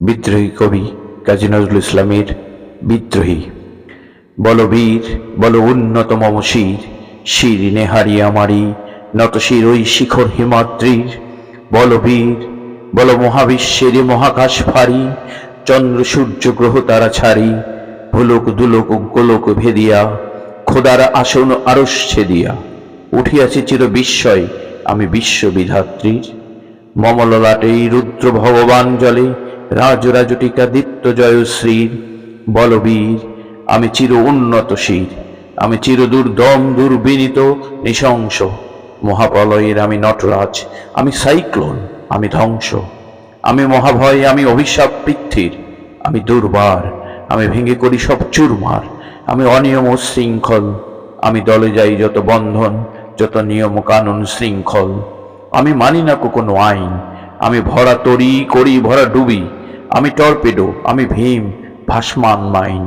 বিদ্রোহী কবি কাজী নজরুল ইসলামের বিদ্রোহী। বল বীর, বল উন্নত মম শির শির নেহারি আমারি নত শির ওই শিখর হিমাদ্রির। বল বীর, বল মহাবিশ্বের মহাকাশ ফারি চন্দ্র সূর্য গ্রহ তারা ছাড়ি, ভুলোক দুলোক গোলোক ভেদিয়া, খোদার আসন আরস ছেদিয়া। উঠিয়াছি চির বিস্ময়, আমি বিশ্ববিধাত্রীর। মমললাটেই রুদ্র ভগবান জলে রাজরাজটিকা দীপ্ত জয়শ্রীর বলবীর, আমি চির উন্নত শির, আমি চির দুর্দম দুর্বিনীত নৃশংস, মহাপ্রলয়ের আমি নটরাজ, আমি সাইক্লোন, আমি ধ্বংস, আমি মহাভয়, আমি অভিশাপ পৃথ্বীর, আমি দুর্বার, আমি ভেঙে করি সব চুরমার, আমি অনিয়ম শৃঙ্খল, আমি দলে যাই যত বন্ধন, যত নিয়ম কানুন শৃঙ্খল, আমি মানি না কোনো আইন আমি ভরা তরি করি ভরা ডুবি। আমি টর্পেডো আমি ভীম ভাসমান মাইন।